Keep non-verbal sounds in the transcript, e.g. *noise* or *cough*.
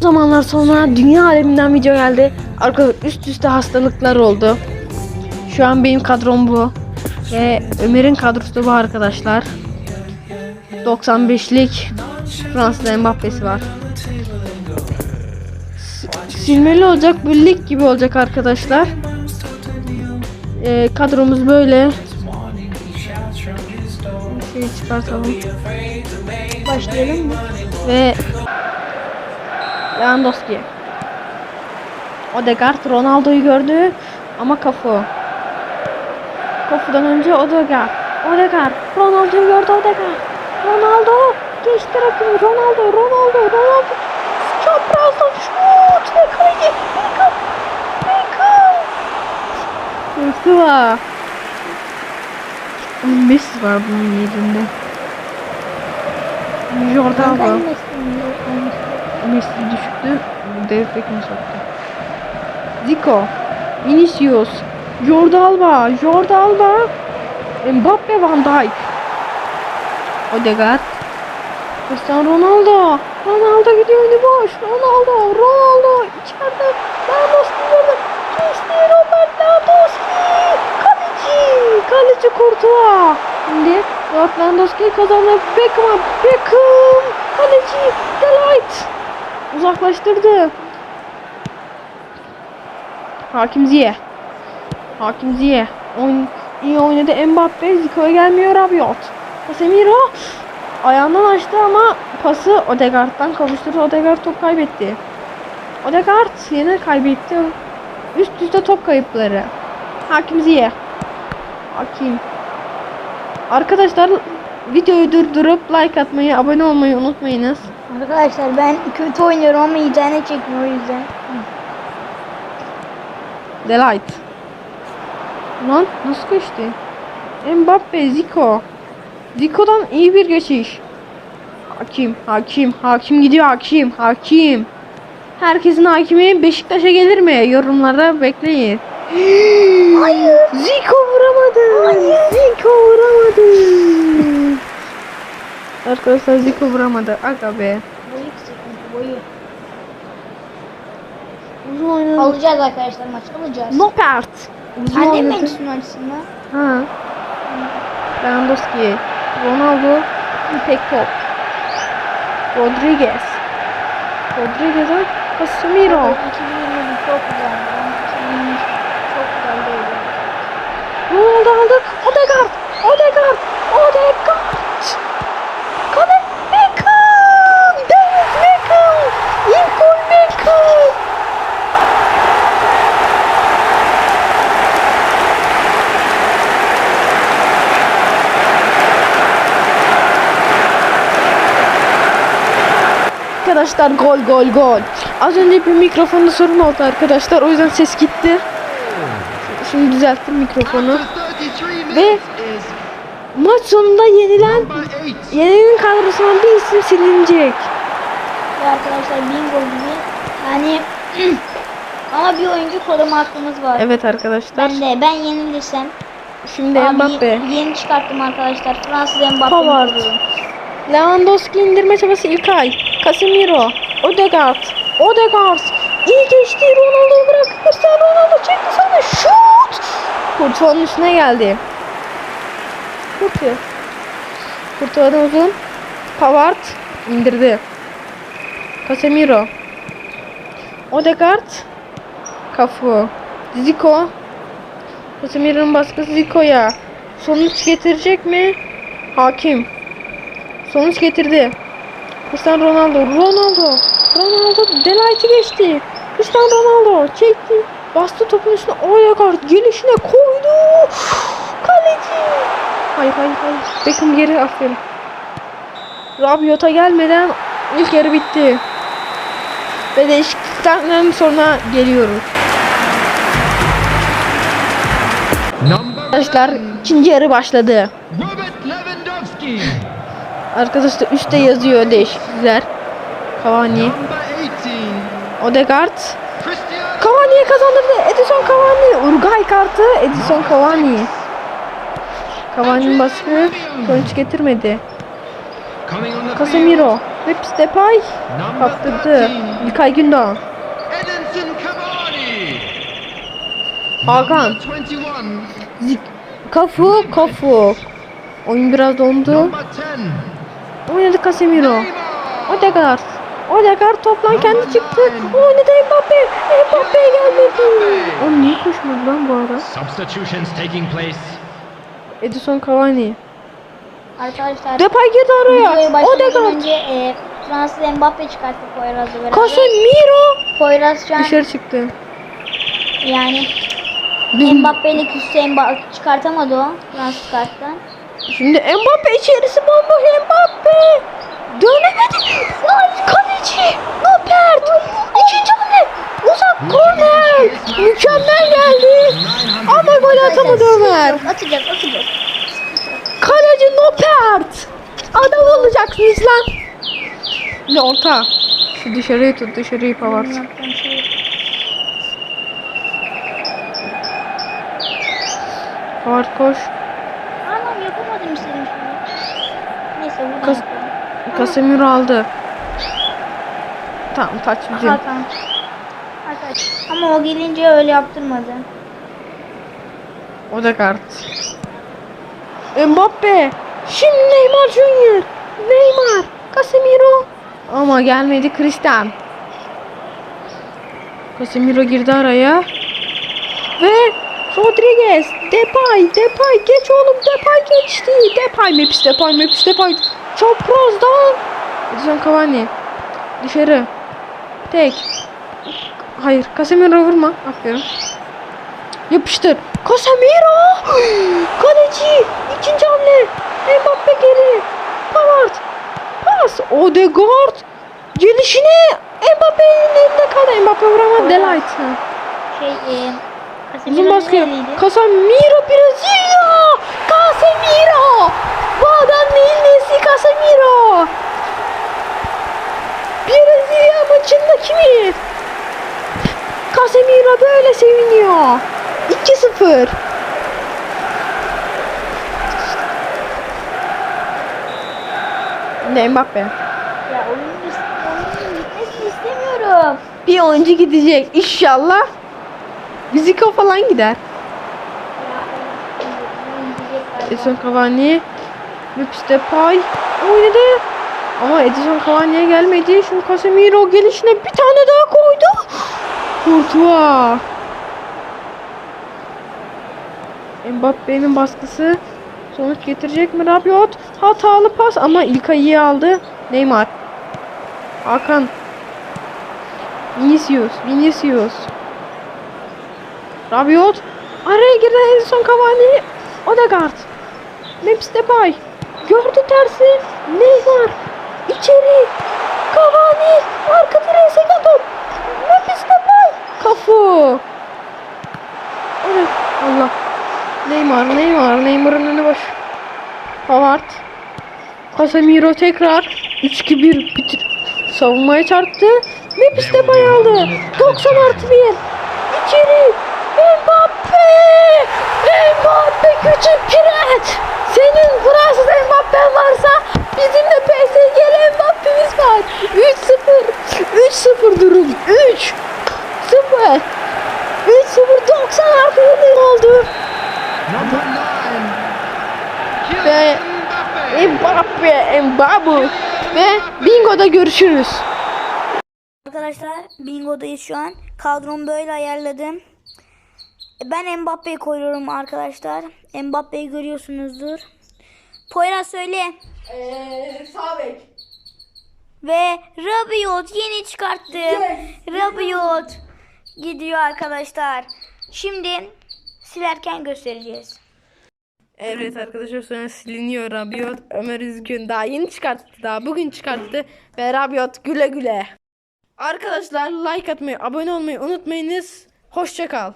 zamanlar sonra dünya aleminden video geldi. Arkadaşlar üst üste hastalıklar oldu. Şu an benim kadrom bu. Ve Ömer'in kadrosu bu arkadaşlar. 95'lik Fransız Mbappe'si var. Silmeli olacak, bu lig gibi olacak arkadaşlar. Ee, kadromuz böyle. Bir şey çıkartalım. Başlayalım mı? Ve Lewandowski. Odegaard Ronaldo'yu gördü ama kafu. Kafudan önce Odegaard. Odegaard Ronaldo'yu gördü Odegaard. Ronaldo geçti rakibi Ronaldo Ronaldo Ronaldo çaprazdan şut ve kaleci Beckham Beckham Hırsı var. Messi var bunun yerinde. Jordan var. Messi düştü. Beckham soktu. Zico. Vinicius. Jordi Alba. Jordi Alba. Mbappe Van Dijk. Odegaard. Cristiano Ronaldo. Ronaldo gidiyor önü boş. Ronaldo. Ronaldo. içeride. Lewandowski burada. Geçti Robert Lewandowski. Kaleci. Kaleci Courtois. Şimdi Robert Lewandowski kazandı. Beckham. Beckham. Kaleci. Delight. Uzaklaştırdı. Hakim Ziye. Hakim Ziye. Oyun, iyi oynadı Mbappe. Zico'ya gelmiyor Rabiot. Casemiro ayağından açtı ama pası Odegaard'dan kavuşturdu. Odegaard top kaybetti. Odegaard yine kaybetti. Üst üste top kayıpları. Hakim Ziye. Hakim. Arkadaşlar videoyu durdurup like atmayı, abone olmayı unutmayınız. Arkadaşlar ben kötü oynuyorum ama internet çekmiyor o yüzden. Delight. Lan nasıl geçti? Mbappe, Zico. Zico'dan iyi bir geçiş. Hakim, hakim, hakim gidiyor hakim, hakim. Herkesin hakimi Beşiktaş'a gelir mi? Yorumlarda bekleyin. *gasps* Hayır. Zico vuramadı. Zico vuramadı. Arkadaşlar Zico vuramadı. Aga be. Boyu sıkıntı boyu. Uzun oynadı. Alacağız arkadaşlar maç alacağız. Nopert. Uzun Annem oynadı. Manchester açısında. Ha. Lewandowski. Ronaldo. Tek top. Rodriguez. Rodriguez'e Casemiro. 2020 çok güzel. 2020 çok güzel değil. Ronaldo aldı. Odegaard. Odegaard. Odegaard. Kale. Beckham. David Beckham. İlk gol Beckham. Arkadaşlar gol gol gol. Az önce bir mikrofonda sorun oldu arkadaşlar. O yüzden ses gitti. Şimdi düzelttim mikrofonu. Ve maç sonunda yenilen yenilen kadrosundan bir isim silinecek. Ve arkadaşlar bingo gibi. Yani *clears throat* ama bir oyuncu koruma hakkımız var. Evet arkadaşlar. Ben de ben yenilirsem Şimdi abi Mbappe. yeni çıkarttım arkadaşlar. Fransız Mbappe. Pavard. Lewandowski indirme çabası İlkay. Casemiro. Odegaard. Odegaard. İyi geçti. Ronaldo'yu bırak. Cristiano Ronaldo çekti sana. Şut. Kurtuğun üstüne geldi. Kurtu. Kurtuğun uzun. Pavard indirdi. Casemiro. Odegaard. Kafu. Zico. Casemiro'nun baskısı Zico'ya. Sonuç getirecek mi? Hakim. Sonuç getirdi. Cristiano Ronaldo. Ronaldo. Ronaldo Delight'i geçti. Cristiano Ronaldo çekti. Bastı topun üstüne. Odegaard gelişine koydu. Kaleci. Hayır hayır hayır. Beckham geri aferin. Rabiot'a gelmeden ilk yarı bitti. Ve değişikliklerden sonra geliyoruz. Arkadaşlar ikinci yarı başladı. Robert Lewandowski. Arkadaşlar üstte yazıyor değişiklikler. Cavani, Number 18. Odegaard, Cavani'ye kazandırdı. Edison Cavani. Uruguay kartı Edison Cavani. Cavani'nin baskı sonuç getirmedi. Casemiro. Memphis Depay kaptırdı. 13. İlkay Gündoğan. Hakan. Number 21. Zik Kafu Kafu. Oyun biraz dondu. Number 10. Oynadı Casemiro. Odegaard. Odegaard toplan kendi çıktı. Oynadı Mbappe. Mbappe gelmedi. Oğlum niye koşmadı lan bu arada? Substitutions taking place. Edison Cavani. Arkadaşlar Depay girdi araya. Odegaard. önce e, Fransız Mbappe çıkarttı Poyraz'la beraber. Casemiro. Poyraz şu an Dışarı çıktı. yani Mbappe ile küsse Mbappe çıkartamadı o Fransız karttan. Şimdi Mbappe içerisi bomboş Mbappe. Dönemedi. Lan kaleci. Nopert. İkinci hamle. Uzak korner. Mükemmel geldi. Ama gol atamadı Ömer. Atacak atacak. Kaleci. Adam olacaksınız lan. Ne orta. Şu dışarıyı tut dışarıyı şey. Pavard koş. Anam yapamadım buradan Kas-. Casemiro aldı. Tamam taç bizim. Hakan. Arkadaş. Ama o gelince öyle yaptırmadı. Odegaard. Mbappe. Şimdi Neymar Junior. Neymar. Casemiro. Ama gelmedi Christian. Casemiro girdi araya. Ve Rodriguez. Depay. Depay. Geç oğlum. Depay geçti. Depay. Memphis Depay. Memphis Depay. Çaprazdan. Edison Cavani. Dışarı. Tek. Hayır. Casemiro vurma. Aferin. Yapıştır. Casemiro. *gasps* Kaleci. İkinci hamle. Mbappe geri. Pavard. Pas. Odegaard. Gelişine. Mbappe'nin elinde kaldı. Mbappe vuramadı. Delight. Şey Casemiro baskı. Casemiro Brezilya. Casemiro. Bu adam neyin nesi Casemiro? Brezilya maçında kimi? Casemiro böyle seviniyor. 2-0. Ne Mbappe? Ya oyunun, istemiyorum. Bir oyuncu gidecek. İnşallah. Viziko falan gider. Edison Cavani. Memphis Depay oynadı. Ama Edison Cavani'ye gelmedi. Şimdi Casemiro gelişine bir tane daha koydu. Courtois. Mbappe'nin baskısı sonuç getirecek mi Rabiot? Hatalı pas ama İlkay iyi aldı. Neymar. Hakan. Vinicius. Vinicius. Rabiot. Araya girdi Edison Cavani. Odegaard. Memphis Depay. Gördü tersi. Neymar. İçeri. Cavani. Arka direğe seken top. Memphis Depay. Kafu. Allah. Neymar. Neymar. Neymar'ın önü boş. Pavard. Casemiro tekrar. 3-2-1 bitir. Savunmaya çarptı. Memphis Depay aldı. 90 artı 1. İçeri. Mbappe. Mbappe küçük kireç. Senin Fransız Mbappe'n varsa bizim de PSG'li Mbappe'miz var. 3-0. 3-0 durum. 3 0 3-0 90 artı 7 oldu. Number 9. Ve. Mbappe, Mbappe ve Bingo'da görüşürüz. Arkadaşlar bingodayız şu an. Kadromu böyle ayarladım. Ben Mbappe'yi koyuyorum arkadaşlar. Mbappe'yi görüyorsunuzdur. Poyraz söyle. Eee Sabek. Ve Rabiot yeni çıkarttım. Rabiot gidiyor arkadaşlar. Şimdi silerken göstereceğiz. Evet arkadaşlar sonra siliniyor Rabiot. Ömer Üzgün daha yeni çıkarttı daha bugün çıkarttı. Ve Rabiot güle güle. Arkadaşlar like atmayı abone olmayı unutmayınız. Hoşça kal.